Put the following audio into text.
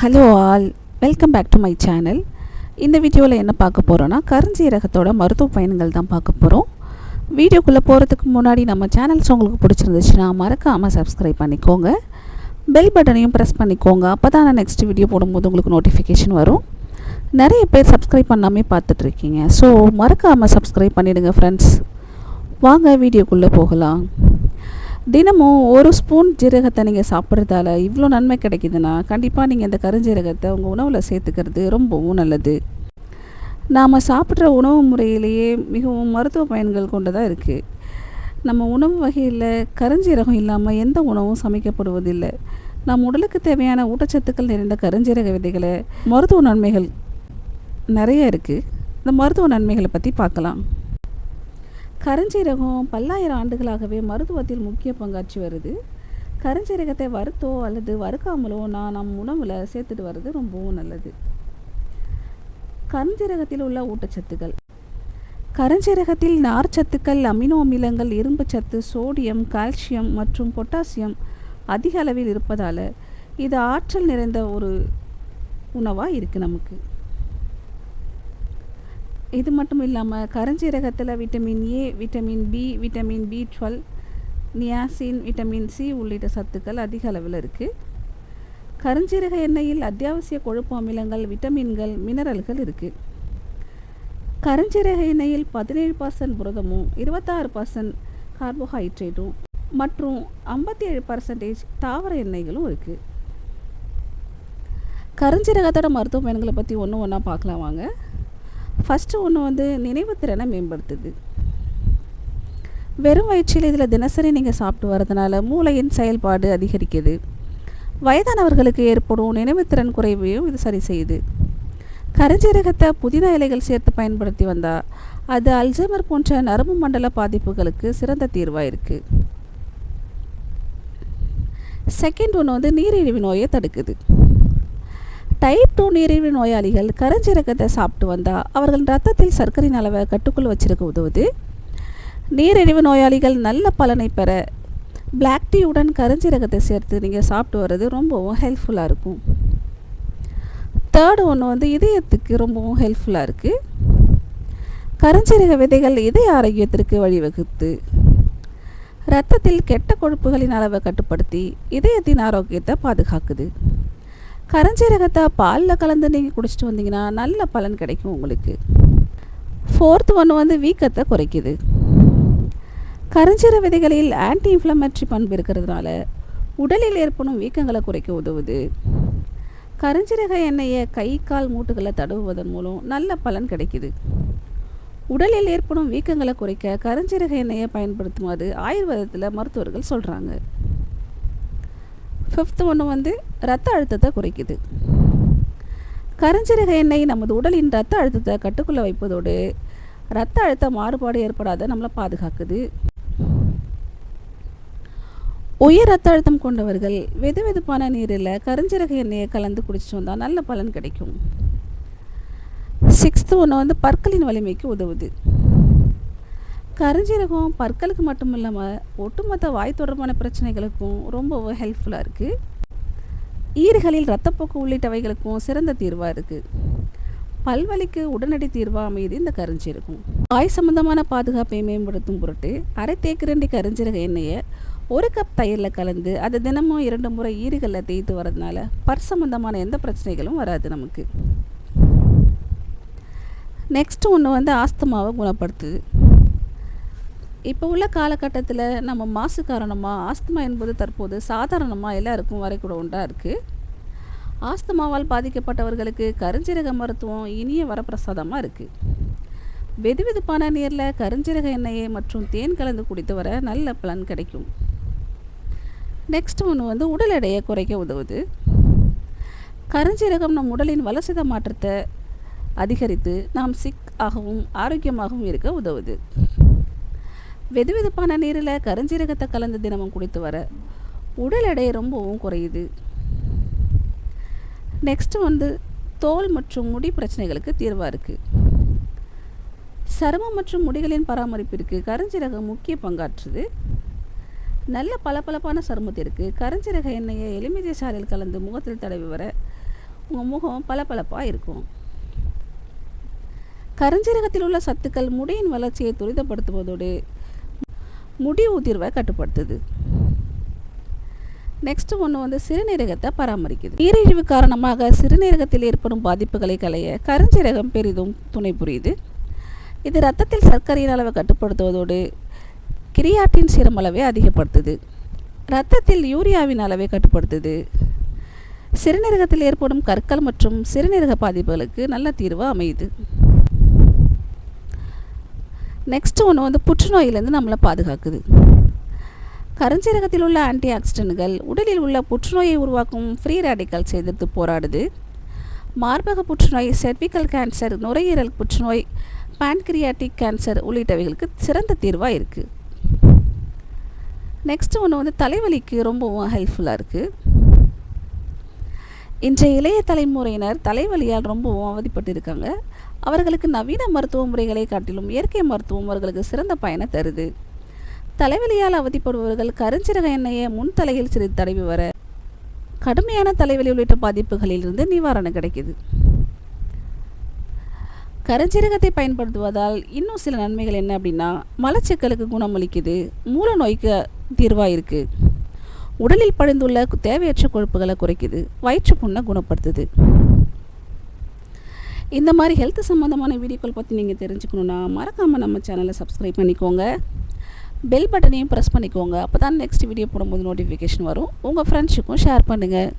Hello all welcome back to my channel இந்த வீடியோவில் என்ன பார்க்க போகிறோன்னா கருஞ்சீரகத்தோட மருத்துவ பயன்கள் தான் பார்க்க போகிறோம் வீடியோக்குள்ளே போகிறதுக்கு முன்னாடி நம்ம சேனல்ஸ் உங்களுக்கு பிடிச்சிருந்துச்சுன்னா மறக்காமல் சப்ஸ்கிரைப் பண்ணிக்கோங்க. பெல் பட்டனையும் ப்ரெஸ் பண்ணிக்கோங்க. அப்போ தான் நான் நெக்ஸ்ட் வீடியோ போடும்போது உங்களுக்கு நோட்டிஃபிகேஷன் வரும். நிறைய பேர் சப்ஸ்கிரைப் பண்ணாமே பார்த்துட்ருக்கீங்க. ஸோ மறக்காமல் சப்ஸ்கிரைப் பண்ணிவிடுங்க ஃப்ரெண்ட்ஸ் வாங்க வீடியோக்குள்ளே போகலாம். தினமும் ஒரு ஸ்பூன் ஜீரகத்தை நீங்கள் சாப்பிட்றதால இவ்வளோ நன்மை கிடைக்குதுன்னா கண்டிப்பாக நீங்கள் இந்த கருஞ்சீரகத்தை உங்கள் உணவில் சேர்த்துக்கிறது ரொம்பவும் நல்லது. நாம் சாப்பிட்ற உணவு முறையிலேயே மிகவும் மருத்துவ பயன்கள் கொண்டதாக இருக்குது நம்ம உணவு வகையில் கருஞ்சீரகம் இல்லாமல் எந்த உணவும் சமைக்கப்படுவதில்லை. நம் உடலுக்கு தேவையான ஊட்டச்சத்துக்கள் நிறைந்த கருஞ்சீரக விதைகளை மருத்துவ நன்மைகள் நிறைய இருக்குது இந்த மருத்துவ நன்மைகளை பற்றி பார்க்கலாம். கருஞ்சீரகம் பல்லாயிரம் ஆண்டுகளாகவே மருத்துவத்தில் முக்கிய பங்காற்றி வருது. கருஞ்சீரகத்தை வறுத்தோ அல்லது வறுக்காமலோ நான் நம் உணவில் சேர்த்துட்டு வர்றது ரொம்பவும் நல்லது. கருஞ்சீரகத்தில் உள்ள ஊட்டச்சத்துக்கள். கருஞ்சீரகத்தில் நார்ச்சத்துக்கள் அமினோ அமிலங்கள் இரும்புச்சத்து சோடியம் கால்சியம் மற்றும் பொட்டாசியம் அதிக அளவில் இருப்பதால் இது ஆற்றல் நிறைந்த ஒரு உணவாக இருக்குது நமக்கு. இது மட்டும் இல்லாமல் கருஞ்சீரகத்தில் vitamin A vitamin B vitamin B twelve niacin vitamin C உள்ளிட்ட சத்துக்கள் அதிக அளவில் இருக்குது கருஞ்சீரக எண்ணெயில் அத்தியாவசிய கொழுப்பு அமிலங்கள் விட்டமின்கள் மினரல்கள் இருக்குது கருஞ்சீரக எண்ணெயில் பதினேழு பர்சன்ட் புரதமும் இருபத்தாறு பர்சன்ட் கார்போஹைட்ரேட்டும் மற்றும் ஐம்பத்தி ஏழு பர்சன்டேஜ் தாவர எண்ணெய்களும் இருக்குது கருஞ்சீரகத்தோட மருத்துவ பயன்களை பற்றி ஒன்று ஒன்றா பார்க்கலாம் வாங்க. ஃபஸ்ட்டு ஒன்று வந்து நினைவுத்திறனை மேம்படுத்துது. வெறும் வயிற்றில் இதில் தினசரி நீங்கள் சாப்பிட்டு வரதுனால மூளையின் செயல்பாடு அதிகரிக்குது. வயதானவர்களுக்கு ஏற்படும் நினைவுத்திறன் குறைவையும் இது சரி செய்யுது. கருஞ்சீரகத்தை புதினா இலைகள் சேர்த்து பயன்படுத்தி வந்தால் அது அல்சைமர் போன்ற நரம்பு மண்டல பாதிப்புகளுக்கு சிறந்த தீர்வாக இருக்குது செகண்ட் ஒன்று வந்து நீரிழிவு நோயை தடுக்குது. டைப் டூ நீரிழிவு நோயாளிகள் கரஞ்சீரகத்தை சாப்பிட்டு வந்தால் அவர்கள் ரத்தத்தில் சர்க்கரையின் அளவை கட்டுக்குள் வச்சிருக்க உதவுது. நீரிழிவு நோயாளிகள் நல்ல பலனை பெற பிளாக் டீயுடன் கரஞ்சீரகத்தை சேர்த்து நீங்கள் சாப்பிட்டு வர்றது ரொம்பவும் ஹெல்ப்ஃபுல்லாக இருக்கும். தேர்டு ஒன்று வந்து இதயத்துக்கு ரொம்பவும் ஹெல்ப்ஃபுல்லாக இருக்குது கரஞ்சீரக விதைகள் இதய ஆரோக்கியத்திற்கு வழிவகுத்து ரத்தத்தில் கெட்ட கொழுப்புகளின் அளவை கட்டுப்படுத்தி இதயத்தின் ஆரோக்கியத்தை பாதுகாக்குது. கரஞ்சீரகத்தை பாலில் கலந்து நீங்கள் குடிச்சிட்டு வந்தீங்கன்னா நல்ல பலன் கிடைக்கும் உங்களுக்கு. ஃபோர்த் ஒன்று வந்து வீக்கத்தை குறைக்குது. கரஞ்சீர விதைகளில் ஆன்டி இன்ஃப்ளமேட்ரி பண்பு இருக்கிறதுனால உடலில் ஏற்படும் வீக்கங்களை குறைக்க உதவுது. கரஞ்சீரக எண்ணெயை கை கால் மூட்டுகளை தடவுவதன் மூலம் நல்ல பலன் கிடைக்குது. உடலில் ஏற்படும் வீக்கங்களை குறைக்க கரஞ்சீரக எண்ணெயை பயன்படுத்துமாறு ஆயுர்வேதத்தில் மருத்துவர்கள் சொல்கிறாங்க ஃபிஃப்த்து ஒன்று வந்து ரத்த அழுத்தத்தை குறைக்குது. கருஞ்சீரக எண்ணெய் நமது உடலின் ரத்த அழுத்தத்தை கட்டுக்குள்ளே வைப்பதோடு ரத்த அழுத்த மாறுபாடு ஏற்படாத நம்மளை பாதுகாக்குது. உயர் ரத்த அழுத்தம் கொண்டவர்கள் வெது வெதுப்பான நீரில் கருஞ்சீரக எண்ணெயை கலந்து குடிச்சிட்டு வந்தால் நல்ல பலன் கிடைக்கும். சிக்ஸ்த்து ஒன்று வந்து பற்களின் வலிமைக்கு உதவுது. கருஞ்சீரகம் பற்களுக்கு மட்டும் இல்லாமல் ஒட்டுமொத்த வாய் தொடர்பான பிரச்சனைகளுக்கும் ரொம்பவும் ஹெல்ப்ஃபுல்லாக இருக்குது ஈறுகளில் ரத்தப்போக்கு உள்ளிட்டவைகளுக்கும் சிறந்த தீர்வாக இருக்குது பல்வலிக்கு உடனடி தீர்வாக அமையுது இந்த கருஞ்சீரகம். வாய் சம்பந்தமான பாதுகாப்பை மேம்படுத்தும் பொருட்டு அரை தேக்கிரண்டி கருஞ்சீரக எண்ணெயை ஒரு கப் தயிரில் கலந்து அதை தினமும் இரண்டு முறை ஈறுகளில் தேய்த்து வரதுனால பற் சம்பந்தமான எந்த பிரச்சனைகளும் வராது நமக்கு. நெக்ஸ்ட் ஒன்று வந்து ஆஸ்துமாவை குணப்படுத்துது இப்போ உள்ள காலகட்டத்தில் நம்ம மாசு காரணமாக ஆஸ்துமா என்பது தற்போது சாதாரணமாக எல்லாருக்கும் வரைக்கூட உண்டாக இருக்குது ஆஸ்துமாவால் பாதிக்கப்பட்டவர்களுக்கு கருஞ்சீரக மருத்துவம் இனிய வரப்பிரசாதமாக இருக்குது வெது வெதுப்பான நீரில் கருஞ்சீரக எண்ணெயை மற்றும் தேன் கலந்து குடித்து வர நல்ல பலன் கிடைக்கும். நெக்ஸ்ட் ஒன்று வந்து உடல் எடையை குறைக்க உதவுது. கருஞ்சீரகம் நம் உடலின் வளர்சித மாற்றத்தை அதிகரித்து நாம் சிக் ஆகவும் ஆரோக்கியமாகவும் இருக்க உதவுது. வெது வெதுப்பான நீரில் கருஞ்சீரகத்தை கலந்து தினமும் குடித்து வர உடல் எடை ரொம்பவும் குறையுது. நெக்ஸ்ட் வந்து தோல் மற்றும் முடி பிரச்சனைகளுக்கு தீர்வாக இருக்குது சருமம் மற்றும் முடிகளின் பராமரிப்பிற்கு கருஞ்சீரகம் முக்கிய பங்காற்றுது. நல்ல பளபளப்பான சருமத்திற்கு கருஞ்சீரக எண்ணெயை எலுமிச்சை சாறில் கலந்து முகத்தில் தடவி வர உங்கள் முகம் பளபளப்பாக இருக்கும். கருஞ்சீரகத்தில் உள்ள சத்துக்கள் முடியின் வளர்ச்சியை துரிதப்படுத்துவதோடு முடி உதிர்வை கட்டுப்படுத்துது. நெக்ஸ்ட் ஒன்று வந்து சிறுநீரகத்தை பராமரிக்குது. நீரிழிவு காரணமாக சிறுநீரகத்தில் ஏற்படும் பாதிப்புகளை களைய கருஞ்சீரகம் பெரிதும் துணை புரியுது. இது ரத்தத்தில் சர்க்கரையின் அளவை கட்டுப்படுத்துவதோடு கிரியாட்டின் சீரம் அளவை அதிகப்படுத்துது. இரத்தத்தில் யூரியாவின் அளவை கட்டுப்படுத்துது. சிறுநீரகத்தில் ஏற்படும் கற்கள் மற்றும் சிறுநீரக பாதிப்புகளுக்கு நல்ல தீர்வு அமையுது. நெக்ஸ்ட் ஒன்று வந்து புற்றுநோயிலேருந்து நம்மளை பாதுகாக்குது. கருஞ்சீரகத்தில் உள்ள ஆன்டி ஆக்சிடென்ட்கள் உடலில் உள்ள புற்றுநோயை உருவாக்கும் ஃப்ரீ ரேடிக்கல்ஸ் எதிர்த்து போராடுது. மார்பக புற்றுநோய் செர்விக்கல் கேன்சர் நுரையீரல் புற்றுநோய் பான்கிரியாட்டிக் கேன்சர் உள்ளிட்டவைகளுக்கு சிறந்த தீர்வாக இருக்குது நெக்ஸ்ட் ஒன்று வந்து தலைவலிக்கு ரொம்பவும் ஹெல்ப்ஃபுல்லாக இருக்குது இன்றைய இளைய தலைமுறையினர் தலைவலியால் ரொம்பவும் அவதிப்பட்டு இருக்காங்க அவர்களுக்கு நவீன மருத்துவ முறைகளை காட்டிலும் இயற்கை மருத்துவம் அவர்களுக்கு சிறந்த பயனை தருது. தலைவலியால் அவதிப்படுபவர்கள் கருஞ்சீரக எண்ணெயை முன் தலையில் சிறிது தடவி வர கடுமையான தலைவலி உள்ளிட்ட பாதிப்புகளிலிருந்து நிவாரணம் கிடைக்குது. கருஞ்சீரகத்தை பயன்படுத்துவதால் இன்னும் சில நன்மைகள் என்ன அப்படின்னா மலச்சிக்கலுக்கு குணமளிக்குது மூல நோய்க்கு தீர்வாக இருக்குது உடலில் படிந்துள்ள தேவையற்ற கொழுப்புகளை குறைக்குது வயிற்று புண்ணை குணப்படுத்துது. இந்த மாதிரி ஹெல்த் சம்மந்தமான வீடியோக்கள் பற்றி நீங்கள் தெரிஞ்சுக்கணுன்னா மறக்காமல் நம்ம சேனலை சப்ஸ்கிரைப் பண்ணிக்கோங்க. பெல் பட்டனையும் ப்ரெஸ் பண்ணிக்கோங்க. அப்போ தான் நெக்ஸ்ட் வீடியோ போடும்போது நோட்டிஃபிகேஷன் வரும். உங்கள் ஃப்ரெண்ட்ஸுக்கும் ஷேர் பண்ணுங்கள்